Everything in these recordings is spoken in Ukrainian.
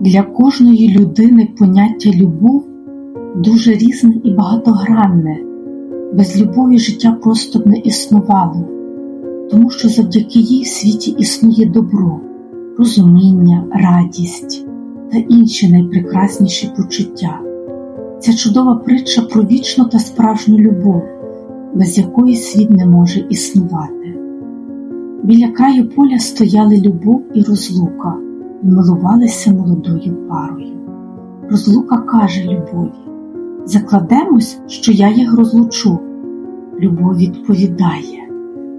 Для кожної людини поняття любов дуже різне і багатогранне. Без любові життя просто б не існувало, тому що завдяки їй в світі існує добро, розуміння, радість та інші найпрекрасніші почуття. Ця чудова притча про вічну та справжню любов, без якої світ не може існувати. Біля краю поля стояли любов і розлука і милувалися молодою парою. Розлука каже любові Закладемось, що я їх розлучу. Любов відповідає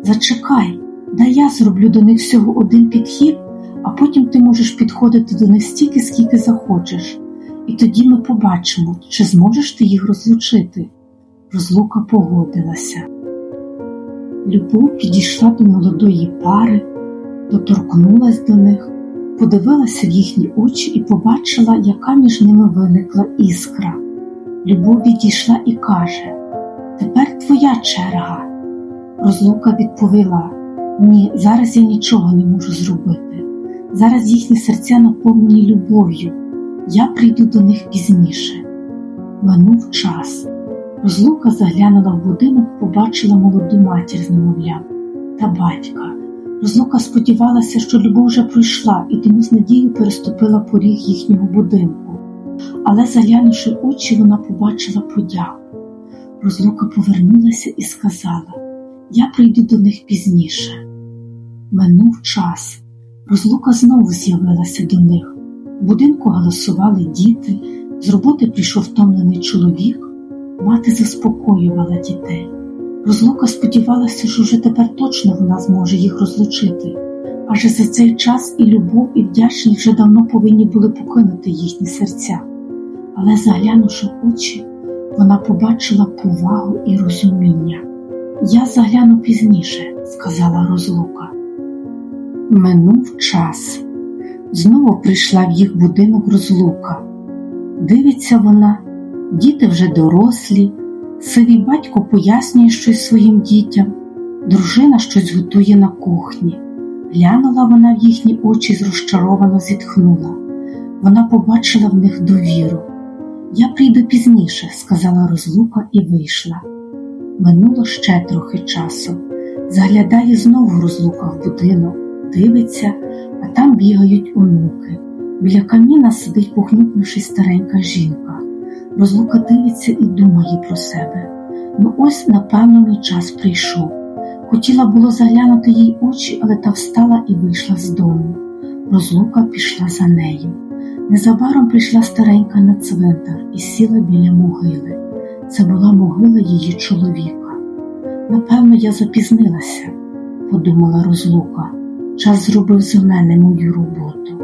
Зачекай, дай я зроблю до них всього один підхід, а потім ти можеш підходити до них стільки, скільки захочеш, і тоді ми побачимо, чи зможеш ти їх розлучити. Розлука погодилася. Любов підійшла до молодої пари, доторкнулась до них, подивилася в їхні очі і побачила, яка між ними виникла іскра. Любов відійшла і каже Тепер твоя черга. Розлука відповіла Ні, зараз я нічого не можу зробити. Зараз їхні серця наповнені любов'ю. Я прийду до них пізніше. Минув час. Розлука заглянула в будинок, побачила молоду матір з немовлям та батька. Розлука сподівалася, що любов вже пройшла, і тому з надією переступила поріг їхнього будинку. Але, заглянувши очі, вона побачила подяку. Розлука повернулася і сказала Я прийду до них пізніше. Минув час. Розлука знову з'явилася до них. В будинку голосували діти, з роботи прийшов втомлений чоловік, мати заспокоювала дітей. Розлука сподівалася, що вже тепер точно вона зможе їх розлучити, адже за цей час і любов, і вдячність вже давно повинні були покинути їхні серця. Але, заглянувши очі, вона побачила повагу і розуміння. Я загляну пізніше, сказала розлука. Минув час. Знову прийшла в їх будинок розлука. Дивиться вона, діти вже дорослі, сивий батько пояснює щось своїм дітям, дружина щось готує на кухні. Глянула вона в їхні очі і розчаровано зітхнула. Вона побачила в них довіру. Я прийду пізніше, сказала розлука і вийшла. Минуло ще трохи часу. Заглядає знову розлука в будинок, дивиться, а там бігають онуки. Біля каміна сидить, похнюпнувши старенька жінка. Розлука дивиться і думає про себе. Ну ось, напевно, мій час прийшов. Хотіла було заглянути їй очі, але та встала і вийшла з дому. Розлука пішла за нею. Незабаром прийшла старенька на цвинтар і сіла біля могили. Це була могила її чоловіка. Напевно, я запізнилася, подумала розлука. Час зробив за мене мою роботу.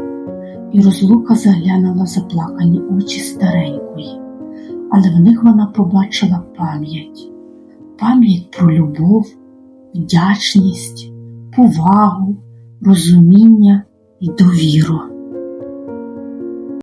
І розлука заглянула заплакані очі старенької, але в них вона побачила пам'ять, пам'ять про любов, вдячність, повагу, розуміння і довіру.